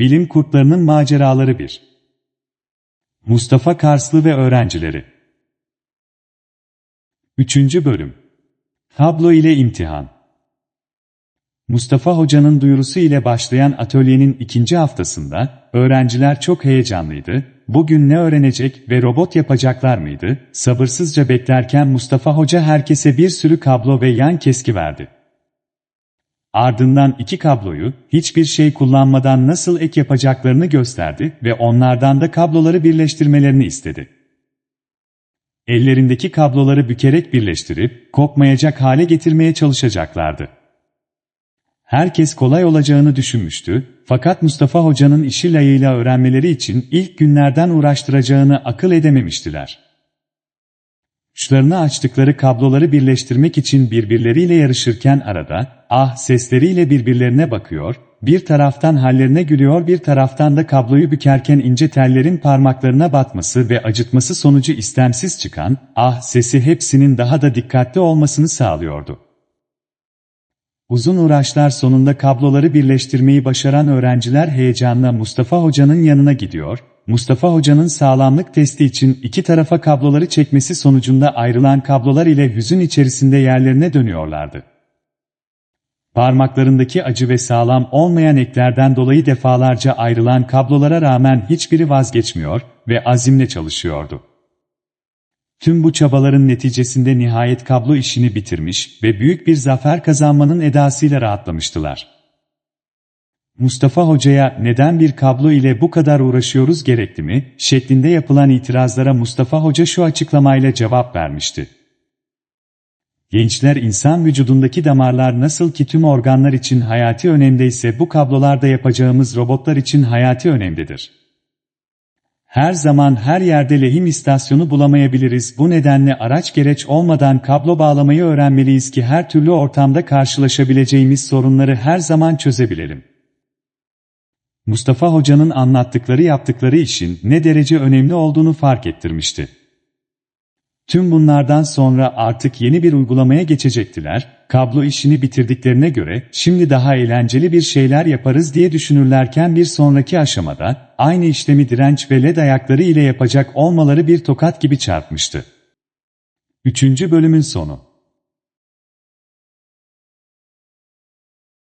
Bilim Kurtlarının Maceraları 1 Mustafa Karslı ve Öğrencileri. 3. Bölüm. Tablo ile imtihan. Mustafa Hoca'nın duyurusu ile başlayan atölyenin ikinci haftasında, öğrenciler çok heyecanlıydı, bugün ne öğrenecek ve robot yapacaklar mıydı, sabırsızca beklerken Mustafa Hoca herkese bir sürü kablo ve yan keski verdi. Ardından iki kabloyu, hiçbir şey kullanmadan nasıl ek yapacaklarını gösterdi ve onlardan da kabloları birleştirmelerini istedi. Ellerindeki kabloları bükerek birleştirip, kopmayacak hale getirmeye çalışacaklardı. Herkes kolay olacağını düşünmüştü, fakat Mustafa Hoca'nın işi layığıyla öğrenmeleri için ilk günlerden uğraştıracağını akıl edememiştiler. Uçlarını açtıkları kabloları birleştirmek için birbirleriyle yarışırken arada, ah sesleriyle birbirlerine bakıyor, bir taraftan hallerine gülüyor bir taraftan da kabloyu bükerken ince tellerin parmaklarına batması ve acıtması sonucu istemsiz çıkan, ah sesi hepsinin daha da dikkatli olmasını sağlıyordu. Uzun uğraşlar sonunda kabloları birleştirmeyi başaran öğrenciler heyecanla Mustafa Hoca'nın yanına gidiyor, Mustafa Hoca'nın sağlamlık testi için iki tarafa kabloları çekmesi sonucunda ayrılan kablolar ile hüzün içerisinde yerlerine dönüyorlardı. Parmaklarındaki acı ve sağlam olmayan eklerden dolayı defalarca ayrılan kablolara rağmen hiçbiri vazgeçmiyor ve azimle çalışıyordu. Tüm bu çabaların neticesinde nihayet kablo işini bitirmiş ve büyük bir zafer kazanmanın edasıyla rahatlamıştılar. Mustafa Hoca'ya neden bir kablo ile bu kadar uğraşıyoruz gerekli mi şeklinde yapılan itirazlara Mustafa Hoca şu açıklamayla cevap vermişti. Gençler insan vücudundaki damarlar nasıl ki tüm organlar için hayati önemdeyse bu kablolarda yapacağımız robotlar için hayati önemlidir. Her zaman her yerde lehim istasyonu bulamayabiliriz. Bu nedenle araç gereç olmadan kablo bağlamayı öğrenmeliyiz ki her türlü ortamda karşılaşabileceğimiz sorunları her zaman çözebilelim. Mustafa Hoca'nın anlattıkları yaptıkları işin ne derece önemli olduğunu fark ettirmişti. Tüm bunlardan sonra artık yeni bir uygulamaya geçecektiler, kablo işini bitirdiklerine göre şimdi daha eğlenceli bir şeyler yaparız diye düşünürlerken bir sonraki aşamada aynı işlemi direnç ve led ayakları ile yapacak olmaları bir tokat gibi çarpmıştı. Üçüncü bölümün sonu